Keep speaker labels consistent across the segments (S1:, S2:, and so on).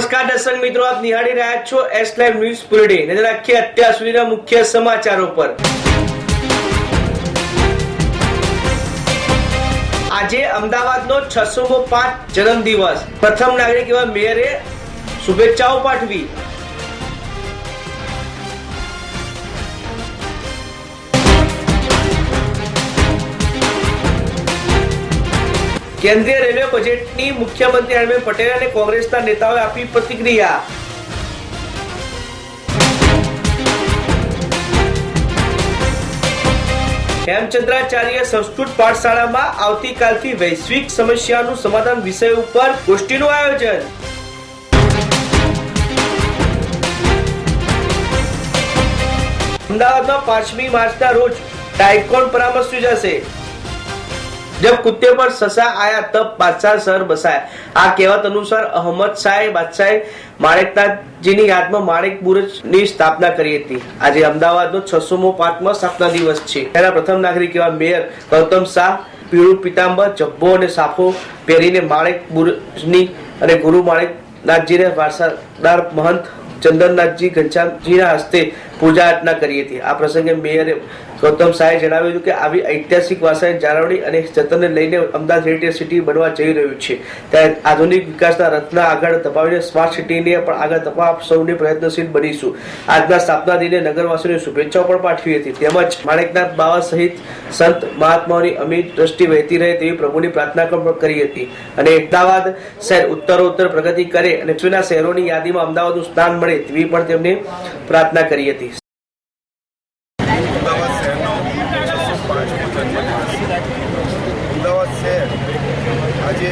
S1: નમસ્કાર દર્શક મિત્રો, આપ નિહાળી રહ્યા છો એસ લાઈવ ન્યૂઝ બુલેટિન નજર રાખીએ અત્યાર સુધીના મુખ્ય સમાચારો પર. આજે અમદાવાદનો છસો પાંચ જન્મદિવસ. પ્રથમ નાગરિક એવા મેયરે શુભેચ્છાઓ પાઠવી. કેન્દ્રીય રેલવે બજેટની મુખ્યમંત્રી આનંદીબેન પટેલ અને કોંગ્રેસના નેતાઓએ આપી પ્રતિક્રિયા. હેમચંદ્રાચાર્ય સંસ્કૃત પાઠશાળામાં આવતીકાલથી વૈશ્વિક સમસ્યાનું સમાધાન વિષય ઉપર ગોષ્ઠીનું આયોજન. અમદાવાદમાં પાંચમી માર્ચના રોજ ટાઇકોન પરામર્શ યોજાશે. જબ કુત્તે પર સસા આયા તબ બાદશાહ સર બસાયા આ કહેવત અનુસાર અહમદ શાહ બાદશાહે માણેકનાથજીની યાદમાં માણેક બુરજની સ્થાપના કરી હતી। આજે અમદાવાદનો છસોમો પાંચમો સ્થાપના દિવસ છે। તેના પ્રથમ નાગરિક એવા મેયર ગૌતમ શાહ પીળું પિતાંબર, જબ્બો અને સાફો પહેરીને માણેક બુરજની અને ગુરુ માણેકનાથજીને વારસાદાર મહંત ચંદનનાથજી ઘનશ્યામજીના હસ્તે પૂજા અર્ચના કરી હતી। આ પ્રસંગે મેયરે ગૌતમ શાહે જણાવ્યું હતું કે આવી ઐતિહાસિક વારસાની જાળવણી અને જતનને લઈને અમદાવાદ હેરિટેજ સિટી બનવા જઈ રહ્યું છે. ત્યારે આધુનિક વિકાસના રથના આગળ ધપાવીને સ્માર્ટ સિટીને પણ આગળ આપ સૌને પ્રયત્નશીલ બનીશું. આજના સ્થાપના દિને નગરવાસીઓને શુભેચ્છાઓ પણ પાઠવી હતી. તેમજ માણેકનાથ બાવા સહિત સંત મહાત્માઓની અમિત દ્રષ્ટિ વહેતી રહે તેવી પ્રભુની પ્રાર્થના પણ કરી હતી. અને અમદાવાદ શહેર ઉત્તરોત્તર પ્રગતિ કરે અને પૃથ્વીના શહેરોની યાદીમાં અમદાવાદનું સ્થાન મળે તેવી પણ તેમણે પ્રાર્થના કરી હતી
S2: અમદાવાદ શહેરનો છસો પાંચમો જન્મદિવસ અમદાવાદ શહેર આજે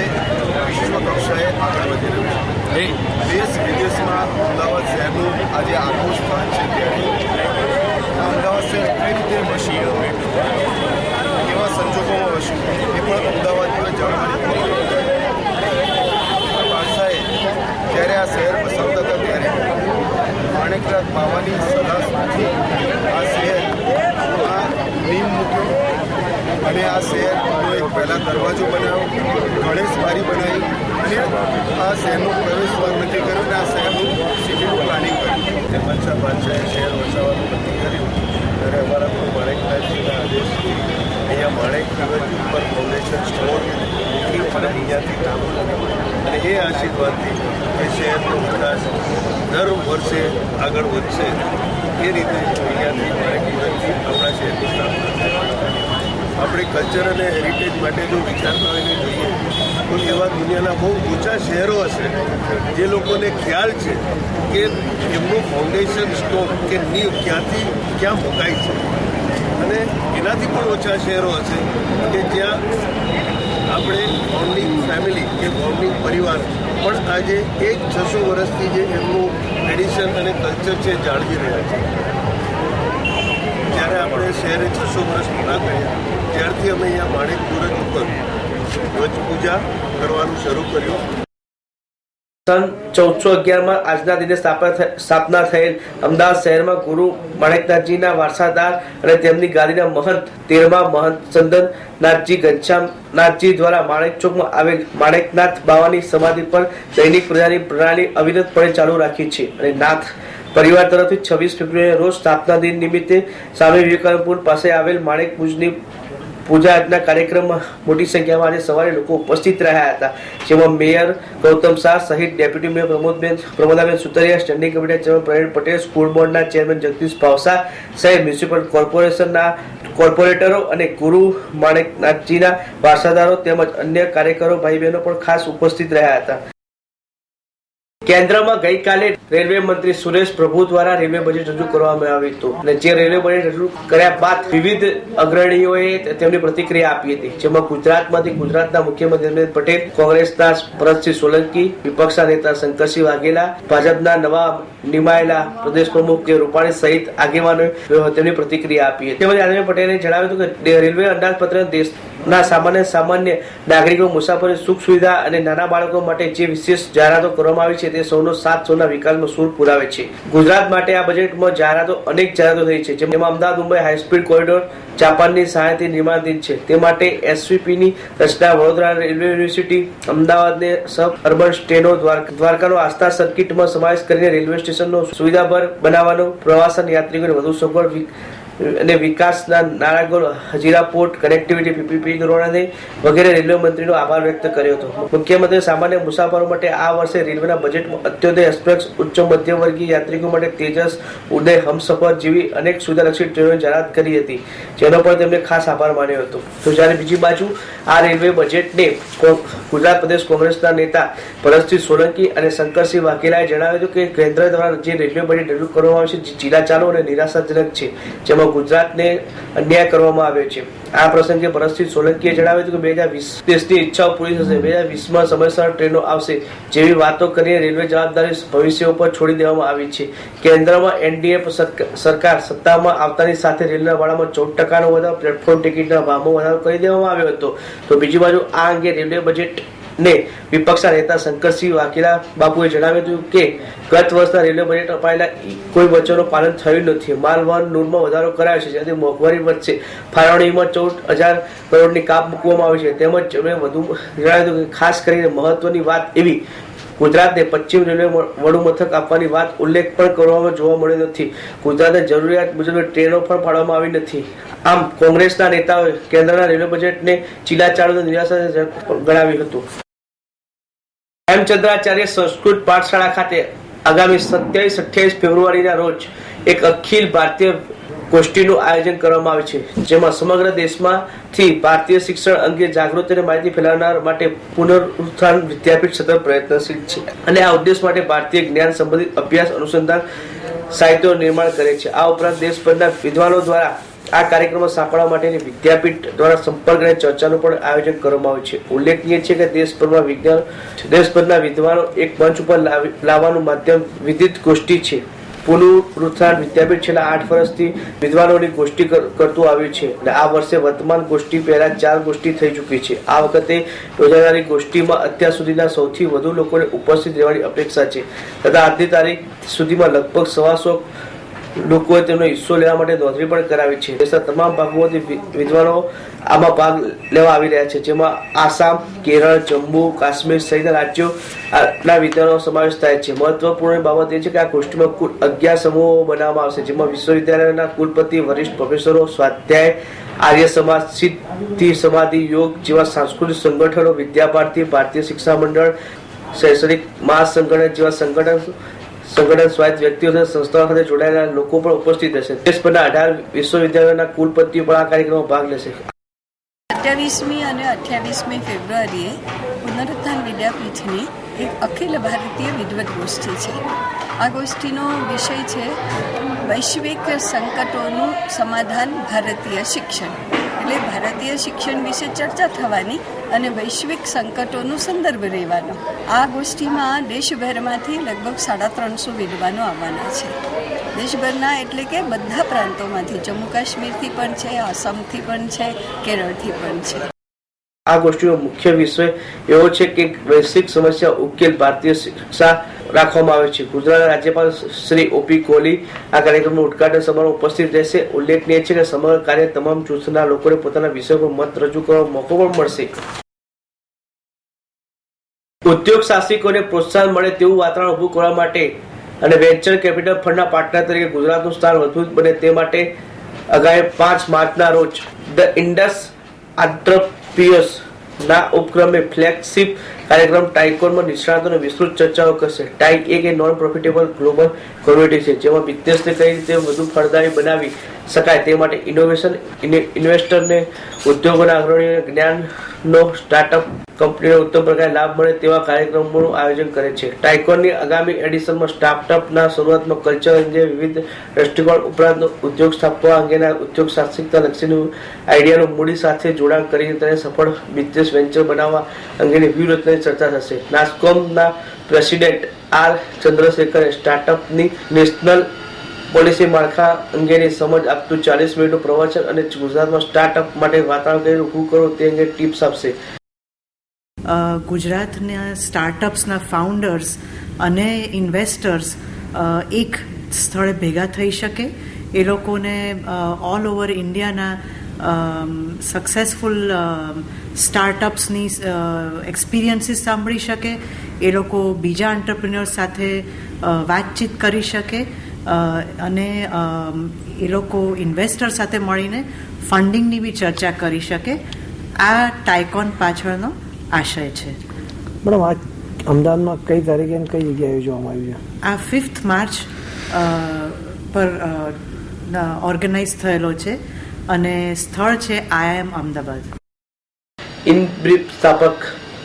S2: વિશ્વ કક્ષાએ આગળ વધી રહ્યું છે દેશ વિદેશમાં અમદાવાદ શહેરનું આજે આગવું સ્થાન છે ત્યારે અમદાવાદ શહેર કઈ રીતે વસ્યું કેવા સંજોગોમાં વસ્યું એ પણ અમદાવાદ પર જાણવાની પાસાએ જ્યારે આ શહેર બસાવતા હતા ત્યારે માણેકરાજ બાવાની આ શહેર આ નીમ મૂક્યો અને આ શહેરનો એક પહેલાં દરવાજો બનાવ્યો ગણેશ બારી બનાવી. અને આ શહેરનો પ્રવેશ દ્વાર નક્કી કર્યો અને આ શહેરનું સિટીનું પ્લાનિંગ કર્યું. જે મનસા બાદશાહે શહેર વસાવવાનું નક્કી કર્યું. ત્યારે અમારા ગુરુ માણેકનાથજીના આદેશથી અહીંયા માણેક નગરજી ઉપર ફાઉન્ડેશન સ્ટોર મૂકી અને અહીંયાથી કામ અને એ આશીર્વાદથી એ શહેરનો વિકાસ દર વર્ષે આગળ વધશે એ રીતે અહીંયાથી માણેક નગરથી આપણા શહેરની સ્થાપના આપણે કલ્ચર અને હેરિટેજ માટે જો વિચારતા હોઈને જોઈએ, તો એવા દુનિયાના બહુ ઊંચા શહેરો હશે, જે લોકોને ખ્યાલ છે કે એમનું ફાઉન્ડેશન સ્ટોક કે નીવ ક્યાંથી ક્યાં મુકાય છે. અને એનાથી પણ ઓછા શહેરો હશે કે જ્યાં આપણે ફાઉન્ડિંગ ફેમિલી કે ફાઉન્ડિંગ પરિવાર પણ આજે એક છસો વર્ષથી જે એમનું ટ્રેડિશન અને કલ્ચર છે જાળવી રહ્યા છે. જ્યારે આપણે શહેરે છસો વર્ષ પૂરા કર્યા, ત્યારથી અમે અહીંયા માણેક પૂરજ ઉપર ધ્વજ પૂજા કરવાનું શરૂ કર્યું.
S1: સન ચૌદસો અગિયારમાં આજના દિને સ્થાપના થયેલ અમદાવાદ શહેરમાં ગુરુ માણેકનાથજીના વારસાદાર અને તેમની ગાદીના મહંત તેરમા મહંત ચંદનનાથજી ઘનશ્યામનાથજી દ્વારા માણેક ચોકમાં આવેલ માણેકનાથ બાવાની સમાધિ પર દૈનિક પ્રજાની પ્રણાલી અવિરતપણે ચાલુ રાખી છે અને નાથ પરિવાર તરફથી છવ્વીસ ફેબ્રુઆરી રોજ સ્થાપના દિન નિમિત્તે સ્વામી વિવેકાનંદ પાસે આવેલ માણેક ભુજની પૂજા આજના કાર્યક્રમમાં મોટી સંખ્યામાં આજે સવારે લોકો ઉપસ્થિત રહ્યા હતા. જેમાં મેયર ગૌતમ શાહ સહિત deputy mayor Pramodben, Pramodaben Sutariya, standing committee chairman Pravin Patel, school બોર્ડના ચેરમેન જગદીશ ભાવસા સહિત મ્યુનિસિપલ કોર્પોરેશનના કોર્પોરેટરો અને ગુરુ માણેકનાથજીના વારસાદારો તેમજ અન્ય કાર્યકરો, ભાઈ બહેનો પણ ખાસ ઉપસ્થિત રહ્યા હતા. કેન્દ્રમાં ગઈકાલે રેલવે મંત્રી સુરેશ પ્રભુ દ્વારા રેલવે બજેટ રજૂ કરવામાં આવ્યું હતું. અને જે રેલવે બજેટ રજૂ કર્યા બાદ વિવિધ અગ્રણીઓએ તેમની પ્રતિક્રિયા આપી હતી. જેમાં ગુજરાતમાંથી ગુજરાતના મુખ્યમંત્રી અમિત પટેલ, કોંગ્રેસના ભરતસિંહ સોલંકી, વિપક્ષના નેતા શંકરસિંહ વાઘેલા, ભાજપના નવા નિમાયેલા પ્રદેશ પ્રમુખ જે રૂપાણી સહિત આગેવાનોએ તેમની પ્રતિક્રિયા આપી હતી. તેમજ આનંદ પટેલે જણાવ્યું હતું કે રેલવે અંદાજપત્ર દેશના સામાન્ય સામાન્ય નાગરિકો મુસાફરી સુખ સુવિધા અને નાના બાળકો માટે જે વિશેષ જાહેરાતો કરવામાં આવી છે તે સૌનો સાથ સૌના વિકાસનો સૂર પુરાવે છે. ગુજરાત માટે આ બજેટમાં જાહેરાતો અનેક જાહેરાતો થઈ છે, જેમાં અમદાવાદ, મુંબઈ હાઈસ્પીડ કોરિડોર જાપાનની સહાયથી નિર્માણધીન છે. તે માટે એસવીપીની રચના વડોદરા રેલવે યુનિવર્સિટી, અમદાવાદને સબ અર્બન સ્ટેનો દ્વારકાનો આસ્થા સર્કિટમાં સમાવેશ કરીને રેલવે સ્ટેશનનો સુવિધાભર બનાવવાનો પ્રવાસન યાત્રિકોને વધુ સગવડ અને વિકાસના નાણાગોળ હજીરા પોર્ટ કનેક્ટિવિટી પીપીપી ધોરણે વગેરે રેલવે મંત્રીનો આભાર વ્યક્ત કર્યો હતો. મુખ્યમંત્રી સામાન્ય મુસાફરો માટે આ વર્ષે રેલવેના બજેટમાં અત્યોદય એક્સપ્રેસ, ઉચ્ચ મધ્યમવર્ગીય યાત્રિકો માટે તેજસ, ઉદય, હમસફર જેવી અનેક સુવિધાલક્ષી ટ્રેનોની જાહેરાત કરી હતી, જેનો પણ તેમણે ખાસ આભાર માન્યો હતો. તો જ્યારે બીજી બાજુ આ રેલવે બજેટને ગુજરાત પ્રદેશ કોંગ્રેસના નેતા ભરતસિંહ સોલંકી અને શંકરસિંહ વાઘેલાએ જણાવ્યું હતું કે કેન્દ્ર દ્વારા જે રેલવે બજેટ રજૂ કરવામાં આવે છે, જે ચીલાચાલુ અને નિરાશાજનક છે, જેમાં ગુજરાતને અન્યાય કરવામાં આવ્યો છે. આ પ્રસંગે ભરતસિંહ સોલંકીએ જણાવ્યું હતું કે બે હજાર વીસ દેશની ઈચ્છાઓ પૂરી થશે. બે હજાર વીસમાં સમયસર ટ્રેનો આવશે જેવી વાતો કરીને રેલવે જવાબદારી ભવિષ્ય ઉપર છોડી દેવામાં આવી છે. કેન્દ્રમાં એનડીએ સરકાર સત્તામાં આવતાની સાથે રેલના ભાડામાં ચૌદ ટકાનો વધારો પ્લેટફોર્મ ટિકિટના ભાવમાં વધારો કરી દેવામાં આવ્યો હતો. તો બીજી બાજુ આ અંગે રેલવે બજેટ ને વિપક્ષના નેતા શંકરસિંહ વાઘેલા બાપુએ જણાવ્યું હતું કે ગત વર્ષના રેલવે બજેટ અપાયેલા કોઈ વચનો પાલન થયું નથી માલ વહન નૂરમાં વધારો કરાયો છે જેથી મોંઘવારી વધશે ફાળવણીમાં ચૌદ હજાર કરોડની કાપ મૂકવામાં આવી છે તેમજ તેમણે વધુ જણાવ્યું કે ખાસ કરીને મહત્વની વાત એવી ગુજરાતને પશ્ચિમ રેલવે વડુ મથક આપવાની વાત ઉલ્લેખ પણ કરવામાં જોવા મળ્યો નથી ગુજરાતને જરૂરિયાત મુજબ ટ્રેનો પણ પાડવામાં આવી નથી આમ કોંગ્રેસના નેતાઓએ કેન્દ્રના રેલવે બજેટને ચીલાચાળુ નિરાશા ગણાવ્યું હતું હેમચંદ્રાચાર્ય સંસ્કૃત પાઠશાળા ખાતે આગામી સત્યાવીસ, અઠ્યાવીસ ફેબ્રુઆરીના રોજ એક અખિલ ભારતીય ગોષ્ઠીનું આયોજન કરવામાં આવે છે, જેમાં સમગ્ર દેશમાંથી ભારતીય શિક્ષણ અંગે જાગૃતિ અને માહિતી ફેલાવનાર માટે પુનરુત્થાન વિદ્યાપીઠ સતત પ્રયત્નશીલ છે. અને આ ઉદ્દેશ માટે ભારતીય જ્ઞાન સંબંધિત અભ્યાસ અનુસંધાન સાહિત્યો નિર્માણ કરે છે. આ ઉપરાંત દેશભરના વિદ્વાનો દ્વારા આ કાર્યક્રમમાં સાંકળવા માટેની વિદ્યાપીઠ દ્વારા સંપર્ક અને ચર્ચાનું પણ આયોજન કરવામાં આવ્યું છે. ઉલ્લેખનીય છે કે દેશભરમાં વિજ્ઞાન, દેશભરના વિદ્વાનો એક મંચ ઉપર લાવી- લાવવાનું માધ્યમ વિદિત ગોષ્ઠી છે. પુનરુત્થાન વિદ્યાપીઠ છેલ્લા આઠ વર્ષથી વિદ્વાનોની ગોષ્ઠી કરતું આવ્યું છે અને આ વર્ષે વર્તમાન ગોષ્ઠી પહેલા ચાર ગોષ્ઠી થઈ ચૂકી છે. આ વખતે યોજાનારી ગોષ્ઠીમાં અત્યાર સુધીના સૌથી વધુ લોકોને ઉપસ્થિત રહેવાની અપેક્ષા છે તથા આજની તારીખ સુધીમાં લગભગ સવાસો લોકોએ તેમનો હિસ્સો લેવા માટે નોંધણી પણ કરાવી છે. દેશના તમામ ભાગોમાંથી વિદ્વાનો આમાં ભાગ લેવા આવી રહ્યા છે. જેમાં આસામ, કેરળ, જમ્મુ, કાશ્મીર સહિતના રાજ્યો ના વિદ્વાનો સમાવેશ થાય છે. મહત્વપૂર્ણ બાબત એ છે કે આ ગોષ્ઠીમાં કુલ અગિયાર સમૂહો બનાવવામાં આવશે, જેમાં વિશ્વવિદ્યાલયના કુલપતિ, વરિષ્ઠ પ્રોફેસરો સ્વાધ્યાય, આર્ય સમાજ, સિદ્ધિ સમાધિ, યોગ જેવા સાંસ્કૃતિક સંગઠનો, વિદ્યાભારતી, ભારતીય શિક્ષા મંડળ, શૈક્ષણિક મહાસંગઠન જેવા સંગઠન સંગઠન સ્વાયત્ત વ્યક્તિઓ સાથે સંસ્થાઓ સાથે જોડાયેલા લોકો પણ ઉપસ્થિત રહેશે. દેશભરના અઢાર વિશ્વવિદ્યાલયોના કુલપતિઓ પણ આ કાર્યક્રમમાં ભાગ લેશે.
S3: અઠ્યાવીસમી અને અઠ્યાવીસમી ફેબ્રુઆરીએ પુનરુત્થાન વિદ્યાપીઠની એક અખિલ ભારતીય વિદવત ગોષ્ઠી છે. આ ગોષ્ઠીનો વિષય છે વૈશ્વિક સંકટોનું સમાધાન ભારતીય શિક્ષણ. એટલે ભારતીય શિક્ષણ વિશે ચર્ચા થવાની અને વૈશ્વિક સંકટોનો સંદર્ભ રહેવાનો આ ગોષ્ઠીમાં દેશભરમાંથી લગભગ સાડા ત્રણસો વિદ્વાનો આવવાના છે. દેશભરના એટલે કે બધા પ્રાંતોમાંથી જમ્મુ કાશ્મીરથી પણ છે, આસામથી પણ છે, કેરળથી પણ છે.
S1: આ ગોષ્ઠીનો મુખ્ય વિષય એવો છે કે વૈશ્વિક સમસ્યા ઉકેલ ભારતીય શિક્ષા રાખવામાં આવે છે. ગુજરાતના રાજ્યપાલ શ્રી ઓપી કોહલી આ કાર્યક્રમનું ઉદઘાટન સમારોહ ઉપસ્થિત રહેશે. ઉલ્લેખનીય છે કે સમગ્ર કાર્ય તમામ જૂથના લોકોને પોતાના વિષય પર મત રજૂ કરવાનો મોકો પણ મળશે. ઉદ્યોગ સાહસિકોને પ્રોત્સાહન મળે તેવું વાતાવરણ ઊભું કરવા માટે અને વેન્ચર કેપિટલ ફંડના પાર્ટનર તરીકે ગુજરાતનું સ્થાન મજબૂત બને તે માટે આગામી પાંચ માર્ચના રોજ ધ ઇન્ડસ આંત્રપ્રિયસ ના ઉપક્રમે ફ્લેગશિપ કાર્યક્રમ ટાઇકોનમાં નિષ્ણાતોને વિસ્તૃત ચર્ચાઓ કરશે. ટાઇક એક એ નોન પ્રોફિટેબલ ગ્લોબલ કોમ્યુનિટી છે, જેમાં બિઝનેસને કઈ રીતે વધુ ફળદાયી બનાવી શકાય તે માટે ઇનોવેશન ઇન્વેસ્ટરને ઉદ્યોગોના અગ્રણીઓને જ્ઞાનનો સ્ટાર્ટઅપ કંપનીનો ઉત્તમ પ્રકારે લાભ મળે તેવા કાર્યક્રમોનું આયોજન કરે છે. ટાઇકોનની આગામી એડિશનમાં સ્ટાર્ટઅપના શરૂઆતમાં કલ્ચર અંગે વિવિધ દ્રષ્ટિકોણ ઉપરાંત ઉદ્યોગ સ્થાપવા અંગેના ઉદ્યોગ સાહસિકતા લક્ષીનું આઈડિયાનું મૂડી સાથે જોડાણ કરીને તેને સફળ બિઝનેસ વેન્ચર બનાવવા અંગેની વ્યૂહરચનાની ચર્ચા થશે. નાસ્કોમના પ્રેસિડેન્ટ આર ચંદ્રશેખરે સ્ટાર્ટઅપની નેશનલ પોલિસી માળખા અંગેની સમજ આપતું ચાલીસ મિનિટનું પ્રવચન અને ગુજરાતમાં સ્ટાર્ટઅપ માટે વાતાવરણ કઈ ઊભું કરવું તે અંગે ટિપ્સ આપશે.
S4: ગુજરાતના સ્ટાર્ટઅપ્સના ફાઉન્ડર્સ અને ઇન્વેસ્ટર્સ એક સ્થળે ભેગા થઈ શકે. એ લોકોને ઓલ ઓવર ઇન્ડિયાના સક્સેસફુલ સ્ટાર્ટઅપ્સની એક્સપિરિયન્સીસ સાંભળી શકે. એ લોકો બીજા એન્ટરપ્રિન્યોર્સ સાથે વાતચીત કરી શકે. અને એ લોકો ઇન્વેસ્ટર સાથે મળીને ફંડિંગની બી ચર્ચા કરી શકે. આ ટાઇકોન પાછળનો આશય છે.
S5: મેડમ આ અમદાવાદમાં કઈ તારીખે અને કઈ જગ્યાએ જોવામાં આવ્યું છે?
S4: આ ફિફ્થ માર્ચ પર ઓર્ગેનાઇઝ થયેલો છે અને સ્થળ છે આઈઆઈએમ અમદાવાદ.
S1: ઇન બ્રીફ સ્થાપક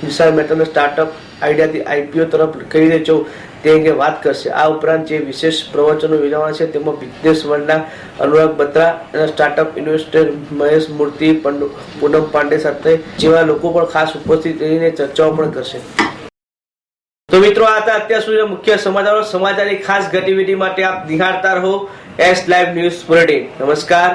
S1: વિશાળ મહેતાના સ્ટાર્ટઅપ આઈડિયાથી આઈપીઓ તરફ કઈ રીતે જવું તે અંગે વાત કરશે. આ ઉપરાંત જે વિશેષ પ્રવચનો યોજાવાના છે, તેમાં બિઝનેસ વર્લ્ડના અનુરાગ બત્રા અને સ્ટાર્ટઅપ ઇન્વેસ્ટર મહેશ મૂર્તિ પૂનમ પાંડે સાથે જેવા લોકો પણ ખાસ ઉપસ્થિત રહીને ચર્ચાઓ પણ કરશે. તો મિત્રો, આ હતા અત્યાર સુધીના મુખ્ય સમાચારો. સમાચારની ખાસ ગતિવિધિ માટે આપ નિહાળતા રહો. એસ લાઈવ ન્યૂઝ બુલેટિન નમસ્કાર.